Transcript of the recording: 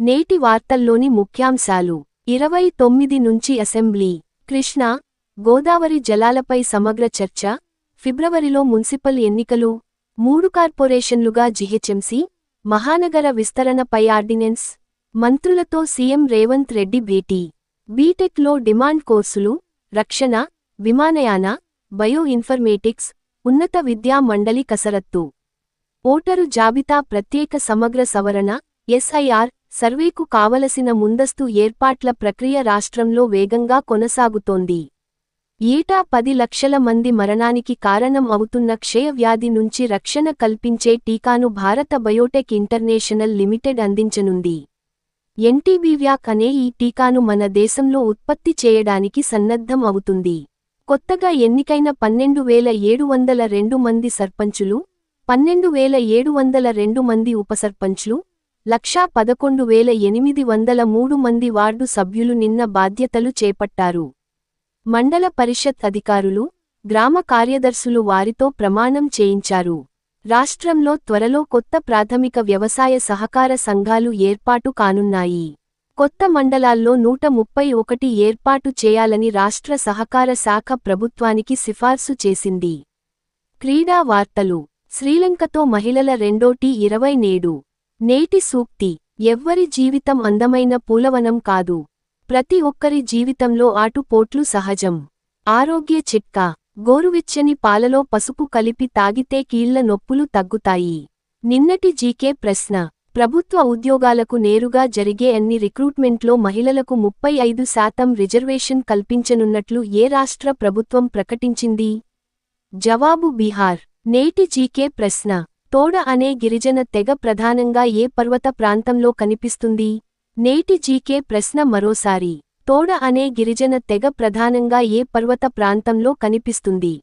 నేటి వార్తల్లోని ముఖ్యాంశాలు. ఇరవై తొమ్మిది నుంచి అసెంబ్లీ. కృష్ణా గోదావరి జలాలపై సమగ్ర చర్చ. ఫిబ్రవరిలో మున్సిపల్ ఎన్నికలు. మూడు కార్పొరేషన్లుగా జిహెచ్ఎంసీ. మహానగర విస్తరణపై ఆర్డినెన్స్. మంత్రులతో సీఎం రేవంత్ రెడ్డి భేటీ. బీటెక్లో డిమాండ్ కోర్సులు. రక్షణ విమానయాన బయో ఇన్ఫర్మేటిక్స్ ఉన్నత విద్యా మండలి కసరత్తు. ఓటరు జాబితా ప్రత్యేక సమగ్ర సవరణ. ఎస్ఐఆర్ సర్వేకు కావలసిన ముందస్తు ఏర్పాట్ల ప్రక్రియ రాష్ట్రంలో వేగంగా కొనసాగుతోంది. ఏటా పది లక్షల మంది మరణానికి కారణం అవుతున్న క్షయవ్యాధి నుంచి రక్షణ కల్పించే టీకాను భారత బయోటెక్ ఇంటర్నేషనల్ లిమిటెడ్ అందించనుంది. ఎన్టీబీవ్యాక్ అనే ఈ టీకాను మన దేశంలో ఉత్పత్తి చేయడానికి సన్నద్ధం అవుతుంది. కొత్తగా ఎన్నికైన పన్నెండు వేల ఏడు వందల రెండు మంది సర్పంచులు పన్నెండు వేల ఏడు వందల రెండు మంది ఉపసర్పంచులు లక్షా పదకొండు వేల ఎనిమిది వందల మూడు మంది వార్డు సభ్యులు నిన్న బాధ్యతలు చేపట్టారు. మండల పరిషత్ అధికారులు గ్రామ కార్యదర్శులు వారితో ప్రమాణం చేయించారు. రాష్ట్రంలో త్వరలో కొత్త ప్రాథమిక వ్యవసాయ సహకార సంఘాలు ఏర్పాటు కానున్నాయి. కొత్త మండలాల్లో నూట ముప్పై ఒకటి ఏర్పాటు చేయాలని రాష్ట్ర సహకార శాఖ ప్రభుత్వానికి సిఫార్సు చేసింది. క్రీడా వార్తలు శ్రీలంకతో మహిళల రెండో టీ ఇరవై నేడు నేటి సూక్తి ఎవ్వరి జీవితం అందమైన పూలవనం కాదు. ప్రతి ఒక్కరి జీవితంలో ఆటుపోట్లు సహజం. ఆరోగ్య చిట్కా గోరువెచ్చని పాలలో పసుపు కలిపి తాగితే కీళ్ళ నొప్పులు తగ్గుతాయి. నిన్నటి జీకే ప్రశ్న ప్రభుత్వ ఉద్యోగాలకు నేరుగా జరిగే అన్ని రిక్రూట్మెంట్లో మహిళలకు ముప్పై ఐదు శాతం రిజర్వేషన్ కల్పించనున్నట్లు ఏ రాష్ట్ర ప్రభుత్వం ప్రకటించింది? జవాబు బీహార్. నేటి జీకే ప్రశ్న తోడ అనే గిరిజన తెగ ప్రధానంగా ఏ పర్వత ప్రాంతంలో కనిపిస్తుంది? నేటి జీకే ప్రశ్న మరోసారి. తోడ అనే గిరిజన తెగ ప్రధానంగా ఏ పర్వత ప్రాంతంలో కనిపిస్తుంది?